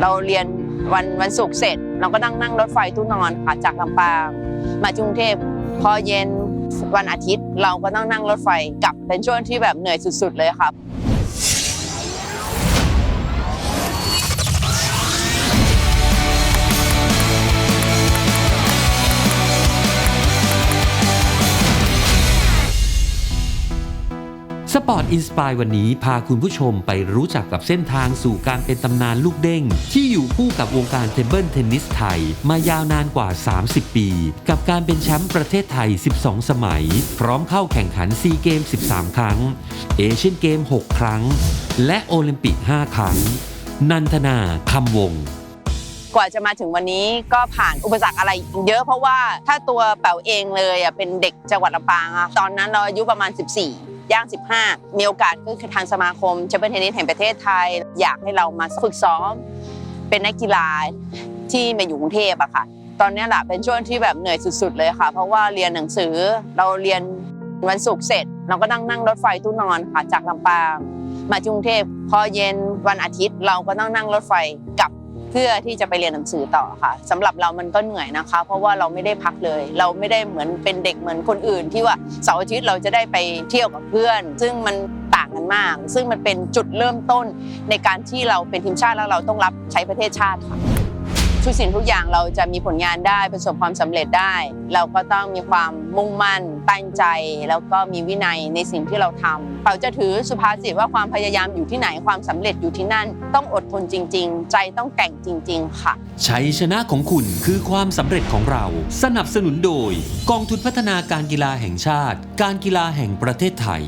เราเรียนวันวันศุกร์เสร็จ เราก็นั่งนั่งรถไฟทุกนอนค่ะจากลำปางมากรุงเทพพอเย็นวันอาทิตย์เราก็ต้องนั่งรถไฟกลับเป็นช่วงที่แบบเหนื่อยสุด ๆ เลยครับ สปอร์ตอินสปายวันนี้พาคุณผู้ชมไปรู้จักกับเส้นทางสู่การเป็นตำนานลูกเด้ง ที่อยู่คู่กับวงการเทเบิลเทนนิสไทย มายาวนานกว่า 30 ปี กับการเป็นแชมป์ประเทศไทย 12 สมัย พร้อมเข้าแข่งขันซีเกม 13 ครั้ง เอเชียนเกม 6 ครั้ง และโอลิมปิก 5 ครั้ง นันทนาคำวงกว่าจะมาถึงวันนี้ก็ผ่านอุปสรรคอะไรเยอะเพราะว่าถ้าตัวแป๋วเองเลยเป็นเด็กจังหวัดลำปางตอนนั้นเราอายุประมาณ 14 ย่าง 15 มีโอกาสก็คือทางสมาคมแชมเปี้ยนเทนนิสแห่งประเทศไทย อยากให้เรามาฝึกซ้อม เป็นนักกีฬาที่มาอยู่กรุงเทพอะค่ะ ตอนนี้แหละเป็นช่วงที่แบบเหนื่อยสุด ๆ เลยค่ะ เพราะว่าเรียนหนังสือเราเรียนวันศุกร์เสร็จ เราก็นั่งนั่งรถไฟตู้นอนค่ะจากลำปาง มากรุงเทพพอเย็นวันอาทิตย์เราก็ต้องนั่งรถไฟกลับ เพื่อที่จะไปเรียนหนังสือต่อค่ะสำหรับเรามันก็เหนื่อยนะคะ เพราะว่าเราไม่ได้พักเลย เราไม่ได้เหมือนเป็นเด็กเหมือนคนอื่น ที่ว่าเสาร์อาทิตย์เราจะได้ไปเที่ยวกับเพื่อน ซึ่งมันต่างกันมาก ซึ่งมันเป็นจุดเริ่มต้นในการที่เราเป็นทีมชาติแล้วเราต้องรับใช้ประเทศชาติค่ะ ทุกสิ่งทุกอย่างเราจะมีผลงานได้ประสบความสำเร็จได้ เราก็ต้องมีความมุ่งมั่นตั้งใจ แล้วก็มีวินัยในสิ่งที่เราทำเราจะถือสุภาษิตว่าความพยายามอยู่ที่ไหนความสำเร็จอยู่ที่นั่น ต้องอดทนจริง ๆ ใจต้องแกร่งจริง ๆ ค่ะชัยชนะของคุณคือความสำเร็จของเรา สนับสนุนโดย กองทุนพัฒนาการกีฬาแห่งชาติ การกีฬาแห่งประเทศไทย